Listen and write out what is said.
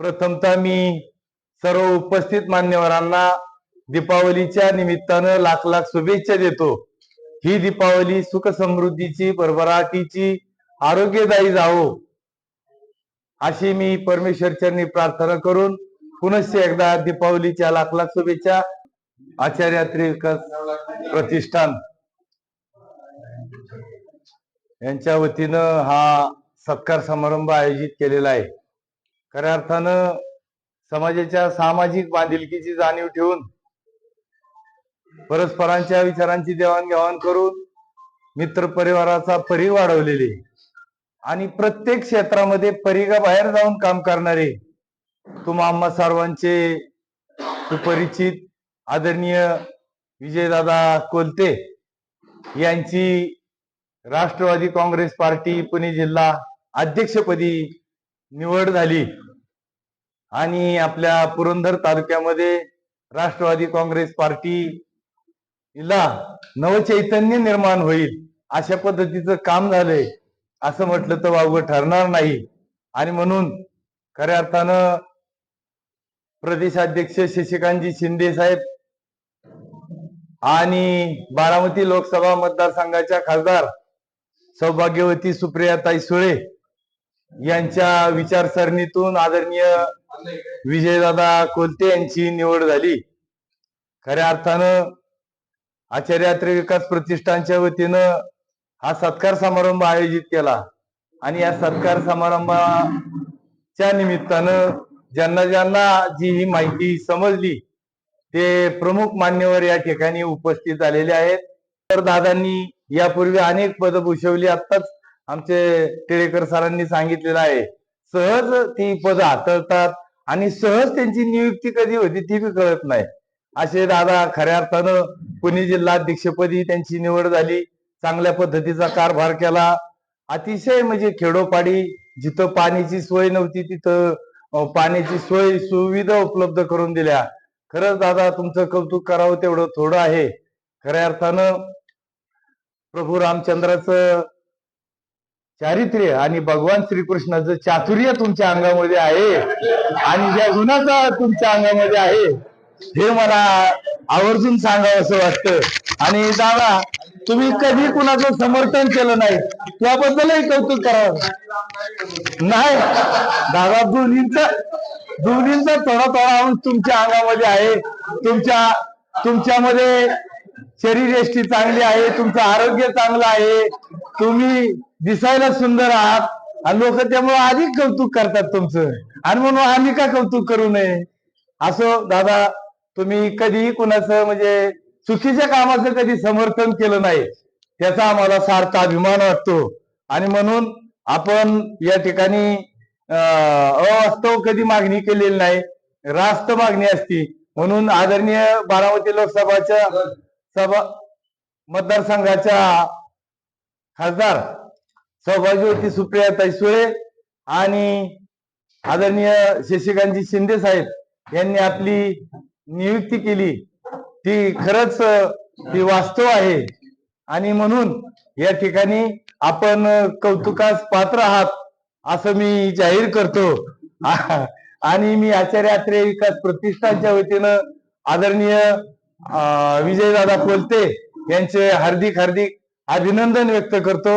प्रथमतः मी सर्व उपस्थित मान्यवरांना दीपावलीच्या निमित्तानं लाख लाख शुभेच्छा देतो. ही दीपावली सुख समृद्धीची भरभराटीची आरोग्यदायी जावो. अशी मी परमेश्वरच्यांनी प्रार्थना करून पुनश्च एकदा दीपावलीच्या लाख लाख शुभेच्छा आचार्य प्रतिष्ठान यांच्या वतीनं हा सत्कार समारंभ आयोजित केलेला आहे. खऱ्या अर्थानं समाजाच्या सामाजिक बांधिलकीची जाणीव ठेवून परस्परांच्या विचारांची देवाणघेवाण करून मित्र परिवाराचा परी वाढवलेले आणि प्रत्येक क्षेत्रामध्ये परिगा बाहेर जाऊन काम करणारे तुम्हा आम्हा सर्वांचे सुपरिचित आदरणीय विजयदादा कोलते यांची राष्ट्रवादी काँग्रेस पार्टी पुणे जिल्हा अध्यक्षपदी निवड झाली. आणि आपल्या पुरंदर तालुक्यामध्ये राष्ट्रवादी काँग्रेस पार्टीला नवचैतन्य निर्माण होईल अशा पद्धतीचं काम झालंय. असं म्हटलं तर वावगं ठरणार नाही. आणि म्हणून खऱ्या अर्थानं प्रदेशाध्यक्ष शशिकांतजी शिंदे साहेब आणि बारामती लोकसभा मतदारसंघाच्या खासदार सौभाग्यवती सुप्रियाताई सुळे यांच्या विचारसरणीतून आदरणीय विजयदादा कोलते यांची निवड झाली. खऱ्या अर्थानं आचार्यात्र विकास प्रतिष्ठानच्या वतीनं हा सत्कार समारंभ आयोजित केला आणि या सत्कार समारंभाच्या निमित्तानं ज्यांना ज्यांना जी ही माहिती समजली ते प्रमुख मान्यवर या ठिकाणी उपस्थित झालेले आहेत. तर दादांनी यापूर्वी अनेक पद भूषवली आत्ताच आमचे टिळेकर सरांनी सांगितलेलं आहे. सहज ती पद हाताळतात आणि सहज त्यांची नियुक्ती कधी होती ती बी कळत नाही. असे दादा खऱ्या अर्थानं पुणे जिल्हाध्यक्षपदी त्यांची निवड झाली. चांगल्या पद्धतीचा कारभार केला. अतिशय म्हणजे खेडोपाडी जिथं पाण्याची सोय नव्हती तिथं पाण्याची सोय सुविधा उपलब्ध करून दिल्या. खरंच दादा तुमचं कौतुक करावं तेवढं थोडं आहे. खऱ्या अर्थानं प्रभू रामचंद्राचं चारित्र्य आणि भगवान श्रीकृष्णाचं चातुर्य तुमच्या अंगामध्ये आहे. आणि ज्या गुणाचा तुमच्या अंगामध्ये आहे. हे मला आवर्जून सांगावं असं वाटतं. आणि दादा तुम्ही कधी कुणाचं समर्थन केलं नाही त्याबद्दलही कौतुक करावं नाही. दादा दोन्हींचा दोन्हींचा थोडा थोडा अंश तुमच्या अंगामध्ये आहे. तुमच्या तुमच्यामध्ये शरीरयष्टी चांगली आहे तुमचं आरोग्य चांगलं आहे तुम्ही दिसायला सुंदर आहात. आणि लोक त्यामुळे अधिक कौतुक करतात तुमचं. आणि म्हणून आम्ही का कौतुक करू नये? असो दादा तुम्ही कधीही कुणाचं म्हणजे चुकीच्या कामाचं कधी समर्थन केलं नाही त्याचा आम्हाला सार्थ अभिमान वाटतो. आणि म्हणून आपण या ठिकाणी अं, अवास्तव कधी मागणी केलेली नाही रास्त मागणी असती. म्हणून आदरणीय बारामती लोकसभाच्या सभा मतदारसंघाच्या खासदार सौभाग्यवती सुप्रिया तैसुळे आणि आदरणीय शशिकांतजी शिंदे साहेब यांनी आपली नियुक्ती केली. ती खरंच ती वास्तव आहे. आणि म्हणून या ठिकाणी आपण कौतुकास पात्र आहात असं मी जाहीर करतो. आणि मी आचार्य आत्रे विकास प्रतिष्ठानच्या वतीनं आदरणीय विजयदादा कोलते यांचे हार्दिक हार्दिक अभिनंदन व्यक्त करतो.